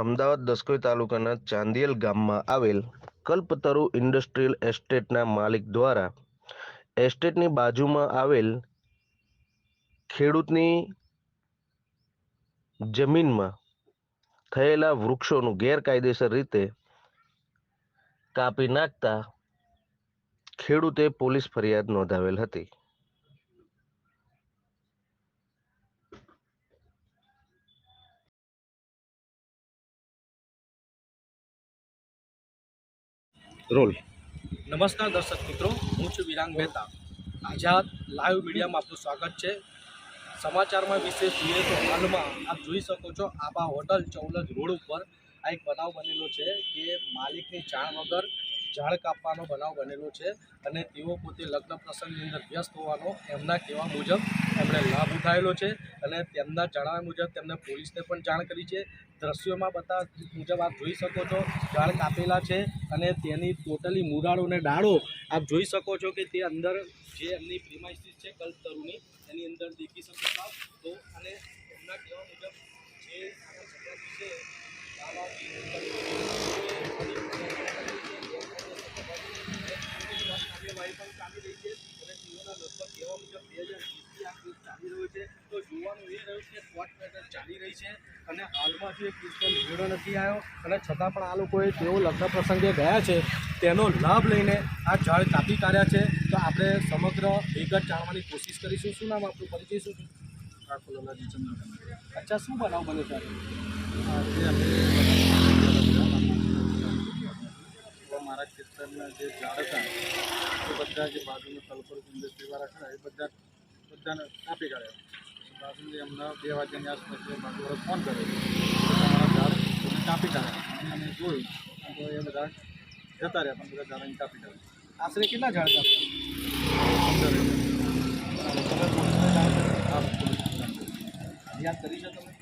અમદાવાદ દસકોઈ તાલુકાના ચાંદિયલ ગામમાં આવેલ કલ્પતરુ ઇન્ડસ્ટ્રીયલ એસ્ટેટના માલિક દ્વારા એસ્ટેટની બાજુમાં આવેલ ખેડૂતની જમીનમાં થયેલા વૃક્ષોનું ગેરકાયદેસર રીતે કાપી નાખતા ખેડૂતે પોલીસ ફરિયાદ નોંધાવેલ હતી. રોલ. નમસ્કાર દર્શક મિત્રો, હું છું વિરાંગ મહેતા. આઝાદ લાઈવ મીડિયામાં આપનું સ્વાગત છે. સમાચારમાં વિશેષ જોઈએ તો હાલમાં આપ જોઈ શકો છો આબા હોટલ ચૌલજ રોડ ઉપર આ એક બનાવ બનેલો છે કે માલિકની જાણ વગર ઝાડ કાપવાનો બનાવ બનેલો છે અને તેઓ પોતે લગ્ન પ્રસંગની અંદર વ્યસ્ત હોવાનો એમના કહેવા મુજબ એમણે લાભ ઉઠાવેલો છે અને તેમના જણાવ્યા મુજબ તેમને પોલીસને પણ જાણ કરી છે. દ્રશ્યોમાં બતા મુજબ આપ જોઈ શકો છો ઝાડ કાપેલા છે અને તેની ટોટલી મુરાડો અને ડાળો આપ જોઈ શકો છો કે તે અંદર જે એમની પ્રિમાઇસીસ છે કલ્પતરુની એની અંદર દેખી શકો છો તો અને એમના કહેવા મુજબ જોવાનું એ રહ્યું કે કોર્ટ મેટર ચાલી રહી છે અને હાલમાં જે કેસનો નથી આવ્યો અને છતાં પણ આ લોકોએ તેઓ લગ્ન પ્રસંગે ગયા છે તેનો લાભ લઈને આ ઝાડ કાપી કાઢ્યા છે તો આપણે સમગ્ર વિગત જાણવાની કોશિશ કરીશું શું નામ આપણું પરિચય શું છે અચ્છા, શું બનાવ બને છે ખેતરના જે ઝાડ હતા એ બધા જે બાજુના તલપર ઇન્ડસ્ટ્રીવાળા ખરા એ બધા બધાને કાપી કાઢ્યા. બાજુની એમના બે વાગ્યાની આસપાસ બાજુ ફોન કર્યો. કાપી કાઢ્યા. અને અમે જોયું. તો એ બધા જતા રહ્યા પણ બધા ઝાડ કાપી કાઢ્યા. આશરે કેટલા ઝાડ કાપ્યા જાણ કરી? આ છે તમે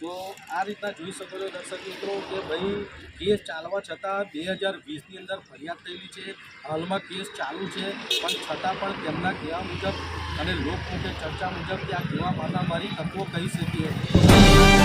તો આ રીતના જોઈ શકો છો દર્શક મિત્રો કે ભાઈ કેસ ચાલવા છતાં બે હજાર વીસની અંદર ફરિયાદ થયેલી છે. હાલમાં કેસ ચાલુ છે, પણ છતાં પણ તેમના કહેવા મુજબ અને લોકમુખે ચર્ચા મુજબ ત્યાં કેવા માતા મારી તત્વો કહી શકીએ.